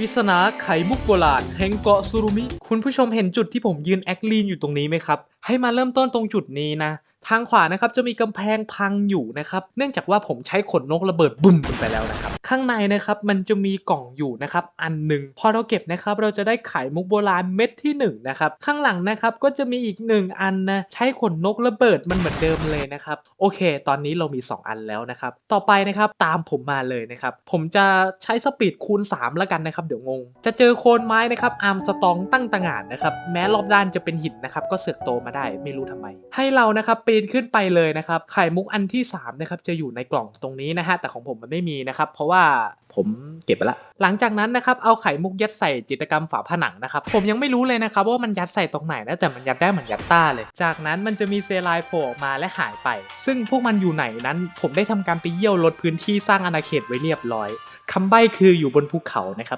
ปริศนาไขมุกโบราณแห่งเกาะซูรุมิ คุณผู้ชมเห็นจุดที่ผมยืนแอคลีนอยู่ตรงนี้ไหมครับให้มาเริ่มต้นตรงจุดนี้นะ ทางขวานะครับจะมีกำแพงพังอยู่นะครับ เนื่องจากว่าผมใช้ขนนกระเบิดบุ้มไปแล้วนะครับ ข้างในนะครับมันจะมีกล่องอยู่นะครับอันหนึ่งพอเราเก็บนะครับเราจะได้ไข่มุกโบราณเม็ดที่หนึ่งนะครับข้างหลังนะครับก็จะมีอีกหนึ่งอันนะใช้ขนนกระเบิดมันเหมือนเดิมเลยนะครับโอเค ตอนนี้เรามี 2 อันแล้วนะครับต่อไปนะครับตามผมมาเลยนะครับผมจะใช้สปีดคูณ 3 แล้วกันนะครับเดี๋ยวงง จะเจอโคนไม้นะครับอาร์มสตองตั้งต่างานนะครับแม้รอบด้านจะเป็นหินนะครับก็เสือกโตมาได้ ไม่รู้ทำไม ให้เรานะครับปีนขึ้นไปเลยนะครับไข่มุกอันที่3นะครับจะอยู่ในกล่องตรงนี้นะฮะแต่ของผมมันไม่มีนะครับเพราะว่าผมเก็บไปละ หลังจากนั้นนะครับเอาไข่มุกยัดใส่จิตกรรมฝาผนังนะครับผมยังไม่รู้เลยนะครับว่ามันยัดใส่ตรงไหนนะแต่มันยัดได้เหมือนยัดต้าเลย จากนั้นมันจะมีเซลายโผล่ออกมาและหายไป ซึ่งพวกมันอยู่ไหนนั้น ผมได้ทำการไปเยี่ยวลดพื้นที่สร้างอาณาเขตไว้เรียบร้อยคำใบ้คืออยู่บนภูเขานะครับ